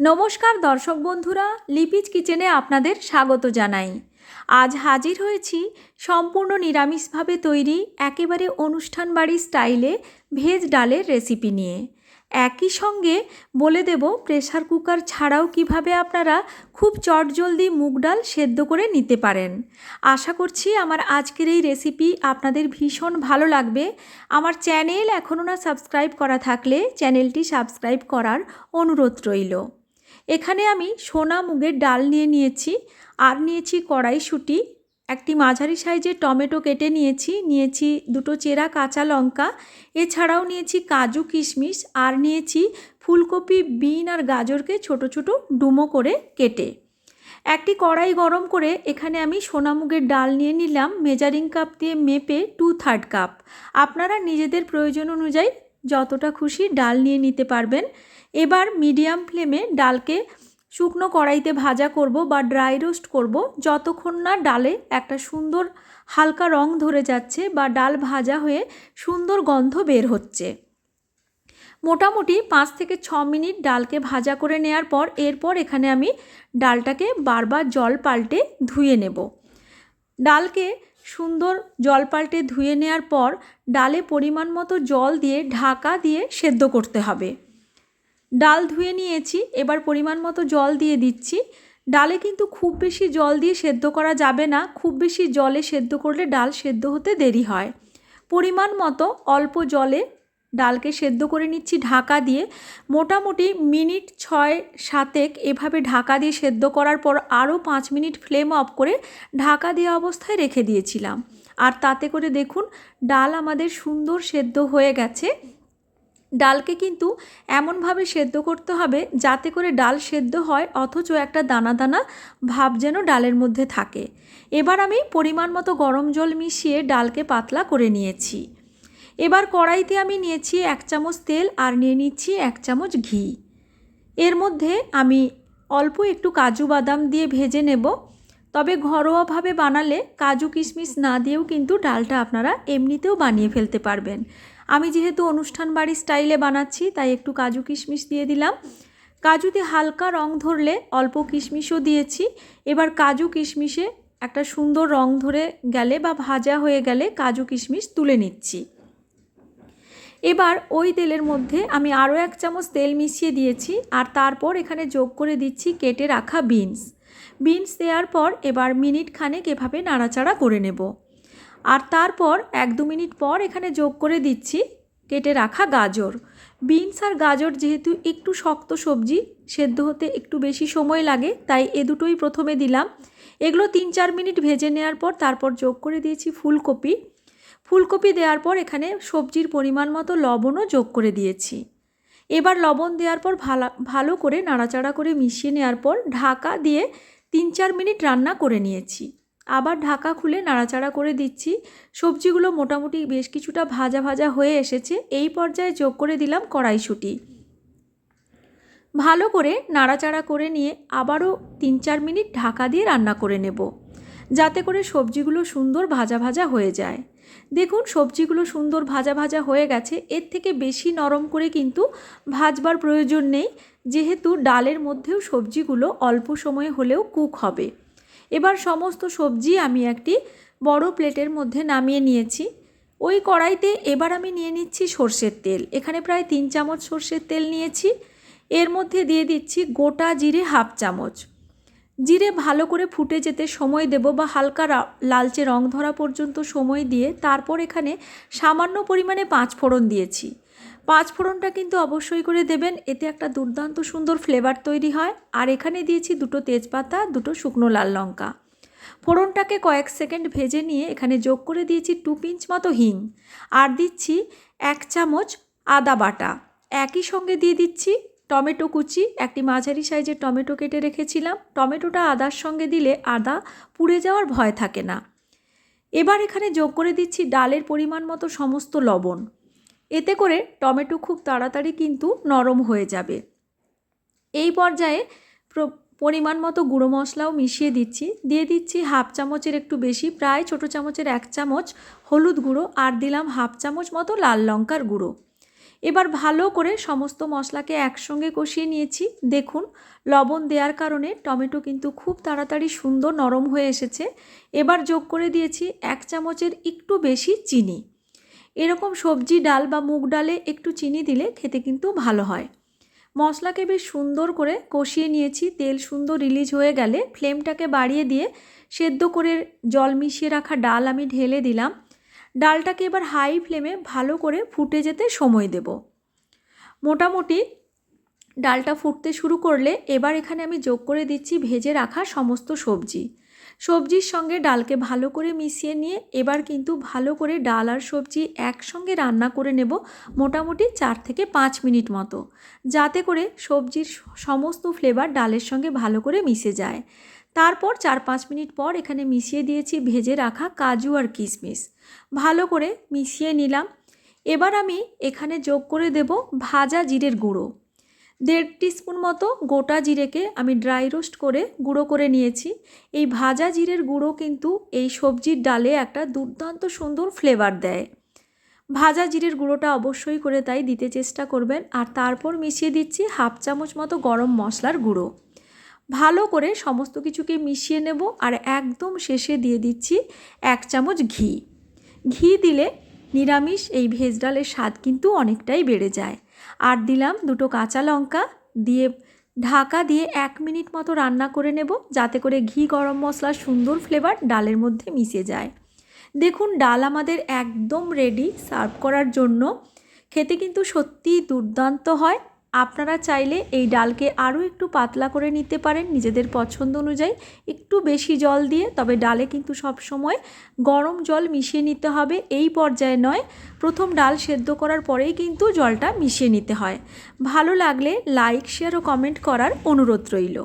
নমস্কার দর্শক বন্ধুরা, লিপিজ কিচেনে আপনাদের স্বাগত জানাই। আজ হাজির হয়েছি সম্পূর্ণ নিরামিষভাবে তৈরি, একেবারে অনুষ্ঠান বাড়ির স্টাইলে ভেজ ডালের রেসিপি নিয়ে। একই সঙ্গে বলে দেব, প্রেসার কুকার ছাড়াও কীভাবে আপনারা খুব চটজলদি মুগ ডাল সেদ্ধ করে নিতে পারেন। আশা করছি আমার আজকের এই রেসিপি আপনাদের ভীষণ ভালো লাগবে। আমার চ্যানেল এখনও না সাবস্ক্রাইব করা থাকলে চ্যানেলটি সাবস্ক্রাইব করার অনুরোধ রইল। এখানে আমি সোনা মুগের ডাল নিয়ে নিয়েছি, আর নিয়েছি কড়াইশুঁটি, একটি মাঝারি সাইজের টমেটো কেটে নিয়েছি নিয়েছি দুটো চেরা কাঁচা লঙ্কা, এছাড়াও নিয়েছি কাজু কিশমিশ, আর নিয়েছি ফুলকপি, বিন আর গাজরকে ছোট ছোট ডুমো করে কেটে। একটি কড়াই গরম করে এখানে আমি সোনামুগের ডাল নিয়ে নিলাম, মেজারিং কাপ দিয়ে মেপে টু থার্ড কাপ আপনারা নিজেদের প্রয়োজন অনুযায়ী যতটা খুশি ডাল নিয়ে নিতে পারবেন। এবার মিডিয়াম ফ্লেমে ডালকে শুকনো কড়াইতে ভাজা করব বা ড্রাই রোস্ট করব। যতক্ষণ না ডালে একটা সুন্দর হালকা রং ধরে যাচ্ছে বা ডাল ভাজা হয়ে সুন্দর গন্ধ বের হচ্ছে। মোটামুটি পাঁচ থেকে ছ মিনিট ডালকে ভাজা করে নেওয়ার পর এরপর এখানে আমি ডালটাকে বারবার জল পাল্টে ধুয়ে নেব। ডালকে সুন্দর জল পাল্টে ধুয়ে নেওয়ার পর ডালে পরিমাণ মতো জল দিয়ে ঢাকা দিয়ে সেদ্ধ করতে হবে। ডাল ধুয়ে নিয়েছি, এবার পরিমাণ মতো জল দিয়ে দিচ্ছি। ডালে কিন্তু খুব বেশি জল দিয়ে সেদ্ধ করা যাবে না, খুব বেশি জলে সেদ্ধ করলে ডাল সেদ্ধ হতে দেরি হয়। পরিমাণ মতো অল্প জলে ডালকে সেদ্ধ করে নিচ্ছি ঢাকা দিয়ে। মোটামুটি মিনিট ছয় সাতেক এভাবে ঢাকা দিয়ে সেদ্ধ করার পর আরও পাঁচ মিনিট ফ্লেম অফ করে ঢাকা দেওয়া অবস্থায় রেখে দিয়েছিলাম। আর তাতে করে দেখুন, ডাল আমাদের সুন্দর সেদ্ধ হয়ে গেছে। ডালকে কিন্তু এমনভাবে সেদ্ধ করতে হবে যাতে করে ডাল সেদ্ধ হয়, অথচ একটা দানা দানা ভাব যেন ডালের মধ্যে থাকে। এবার আমি পরিমাণ মতো গরম জল মিশিয়ে ডালকে পাতলা করে নিয়েছি। এবার কড়াইতে আমি নিয়েছি এক চামচ তেল আর নিয়ে নিচ্ছি এক চামচ ঘি। এর মধ্যে আমি অল্প একটু কাজু বাদাম দিয়ে ভেজে নেব। তবে ঘরোয়াভাবে বানালে কাজু কিশমিশ না দিয়েও কিন্তু ডালটা আপনারা এমনিতেও বানিয়ে ফেলতে পারবেন। আমি যেহেতু অনুষ্ঠান বাড়ি স্টাইলে বানাচ্ছি, তাই একটু কাজু কিশমিশ দিয়ে দিলাম। কাজুতে হালকা রং ধরলে অল্প কিশমিশও দিয়েছি। এবার কাজু কিশমিশে একটা সুন্দর রং ধরে গেলে বা ভাজা হয়ে গেলে কাজু কিশমিশ তুলে নিচ্ছি। এবার ওই তেলের মধ্যে আমি আরও এক চামচ তেল মিশিয়ে দিয়েছি আর তারপর এখানে যোগ করে দিচ্ছি কেটে রাখা বিনস। বিনস দেওয়ার পর এবার মিনিট খানেক এভাবে নাড়াচাড়া করে নেব। আর তারপর এক দু মিনিট পর এখানে যোগ করে দিচ্ছি কেটে রাখা গাজর। বিনস আর গাজর যেহেতু একটু শক্ত সবজি, সেদ্ধ হতে একটু বেশি সময় লাগে, তাই এ দুটোই প্রথমে দিলাম। এগুলো তিন চার মিনিট ভেজে নেওয়ার পর তারপর যোগ করে দিয়েছি ফুলকপি। ফুলকপি দেওয়ার পর এখানে সবজির পরিমাণ মতো লবণও যোগ করে দিয়েছি। এবার লবণ দেওয়ার পর ভালো ভালো করে নাড়াচাড়া করে মিশিয়ে নেওয়ার পর ঢাকা দিয়ে তিন চার মিনিট রান্না করে নিয়েছি। আবার ঢাকা খুলে নাড়াচাড়া করে দিচ্ছি। সবজিগুলো মোটামুটি বেশ কিছুটা ভাজা ভাজা হয়ে এসেছে। এই পর্যায়ে যোগ করে দিলাম কড়াইশুঁটি। ভালো করে নাড়াচাড়া করে নিয়ে আবারও তিন চার মিনিট ঢাকা দিয়ে রান্না করে নেব। যাতে করে সবজিগুলো সুন্দর ভাজা ভাজা হয়ে যায়। দেখুন, সবজিগুলো সুন্দর ভাজা ভাজা হয়ে গেছে। এর থেকে বেশি নরম করে কিন্তু ভাজবার প্রয়োজন নেই। যেহেতু ডালের মধ্যেও সবজিগুলো অল্প সময় হলেও কুক হবে। এবার সমস্ত সবজি আমি একটি বড় প্লেটের মধ্যে নামিয়ে নিয়েছি। ওই কড়াইতে এবার আমি নিয়ে নিচ্ছি সর্ষের তেল। এখানে প্রায় তিন চামচ সর্ষের তেল নিয়েছি। এর মধ্যে দিয়ে দিচ্ছি গোটা জিরে হাফ চামচ। জিরে ভালো করে ফুটে যেতে সময় দেব বা হালকা লালচে রং ধরা পর্যন্ত সময় দিয়ে তারপর এখানে সামান্য পরিমাণে পাঁচ ফোড়ন দিয়েছি। পাঁচ ফোড়নটা কিন্তু অবশ্যই করে দেবেন, এতে একটা দুর্দান্ত সুন্দর ফ্লেভার তৈরি হয়। আর এখানে দিয়েছি দুটো তেজপাতা, দুটো শুকনো লাল লঙ্কা। ফোড়নটাকে কয়েক সেকেন্ড ভেজে নিয়ে এখানে যোগ করে দিয়েছি টু পিঞ্চ মতো হিং। আর দিচ্ছি এক চামচ আদা বাটা। একই সঙ্গে দিয়ে দিচ্ছি টমেটো কুচি, একটি মাঝারি সাইজের টমেটো কেটে রেখেছিলাম। টমেটোটা আদার সঙ্গে দিলে আদা পুড়ে যাওয়ার ভয় থাকে না। এবার এখানে যোগ করে দিচ্ছি ডালের পরিমাণ মতো সমস্ত লবণ। এতে করে টমেটো খুব তাড়াতাড়ি কিন্তু নরম হয়ে যাবে। এই পর্যায়ে পরিমাণ মতো গুঁড়ো মশলাও মিশিয়ে দিচ্ছি। দিয়ে দিচ্ছি হাফ চামচের একটু বেশি, প্রায় ছোটো চামচের এক চামচ হলুদ গুঁড়ো। আর দিলাম হাফ চামচ মতো লাল লঙ্কার গুঁড়ো। এবার ভালো করে সমস্ত মশলাকে একসঙ্গে কষিয়ে নিয়েছি। দেখুন, লবণ দেওয়ার কারণে টমেটো কিন্তু খুব তাড়াতাড়ি সুন্দর নরম হয়ে এসেছে। এবার যোগ করে দিয়েছি এক চামচের একটু বেশি চিনি। এরকম সবজি ডাল বা মুগ ডালে একটু চিনি দিলে খেতে কিন্তু ভালো হয়। মশলাকে বেশ সুন্দর করে কষিয়ে নিয়েছি। তেল সুন্দর রিলিজ হয়ে গেলে ফ্লেমটাকে বাড়িয়ে দিয়ে সেদ্ধ করে জল মিশিয়ে রাখা ডাল আমি ঢেলে দিলাম। ডালটাকে এবার হাই ফ্লেমে ভালো করে ফুটে যেতে সময় দেব। মোটামুটি ডালটা ফুটতে শুরু করলে এবার এখানে আমি যোগ করে দিচ্ছি ভেজে রাখা সমস্ত সবজি। সবজির সঙ্গে ডালকে ভালো করে মিশিয়ে নিয়ে এবার কিন্তু ভালো করে ডাল আর সবজি একসঙ্গে রান্না করে নেব মোটামুটি চার থেকে পাঁচ মিনিট মতো, যাতে করে সবজির সমস্ত ফ্লেভার ডালের সঙ্গে ভালো করে মিশে যায়। তারপর চার পাঁচ মিনিট পর এখানে মিশিয়ে দিয়েছি ভেজে রাখা কাজু আর কিশমিশ। ভালো করে মিশিয়ে নিলাম। এবার আমি এখানে যোগ করে দেব ভাজা জিরের গুঁড়ো। দেড় টিস্পুন মতো গোটা জিরেকে আমি ড্রাই রোস্ট করে গুঁড়ো করে নিয়েছি। এই ভাজা জিরের গুঁড়ো কিন্তু এই সবজির ডালে একটা দুর্দান্ত সুন্দর ফ্লেভার দেয়। ভাজা জিরের গুঁড়োটা অবশ্যই করে তাই দিতে চেষ্টা করবেন। আর তারপর মিশিয়ে দিচ্ছি হাফ চামচ মতো গরম মশলার গুঁড়ো। ভালো করে সমস্ত কিছুকে মিশিয়ে নেব আর একদম শেষে দিয়ে দিচ্ছি এক চামচ ঘি। ঘি দিলে নিরামিষ এই ভেজ ডালের স্বাদ কিন্তু অনেকটাই বেড়ে যায়। আর দিলাম দুটো কাঁচা লঙ্কা দিয়ে ঢাকা দিয়ে এক মিনিট মতো রান্না করে নেব যাতে করে ঘি, গরম মশলার সুন্দর ফ্লেভার ডালের মধ্যে মিশে যায়। দেখুন, ডাল আমাদের একদম রেডি সার্ভ করার জন্য। খেতে কিন্তু সত্যিই দুর্দান্ত হয়। আপনারা চাইলে এই ডালকে আরও একটু পাতলা করে নিতে পারেন নিজেদের পছন্দ অনুযায়ী। একটু বেশি জল দিয়ে, তবে ডালে কিন্তু সব সময় গরম জল মিশিয়ে নিতে হবে। এই পর্যায়ে নয়, প্রথম ডাল সেদ্ধ করার পরেই কিন্তু জলটা মিশিয়ে নিতে হয়। ভালো লাগলে লাইক, শেয়ার ও কমেন্ট করার অনুরোধ রইল।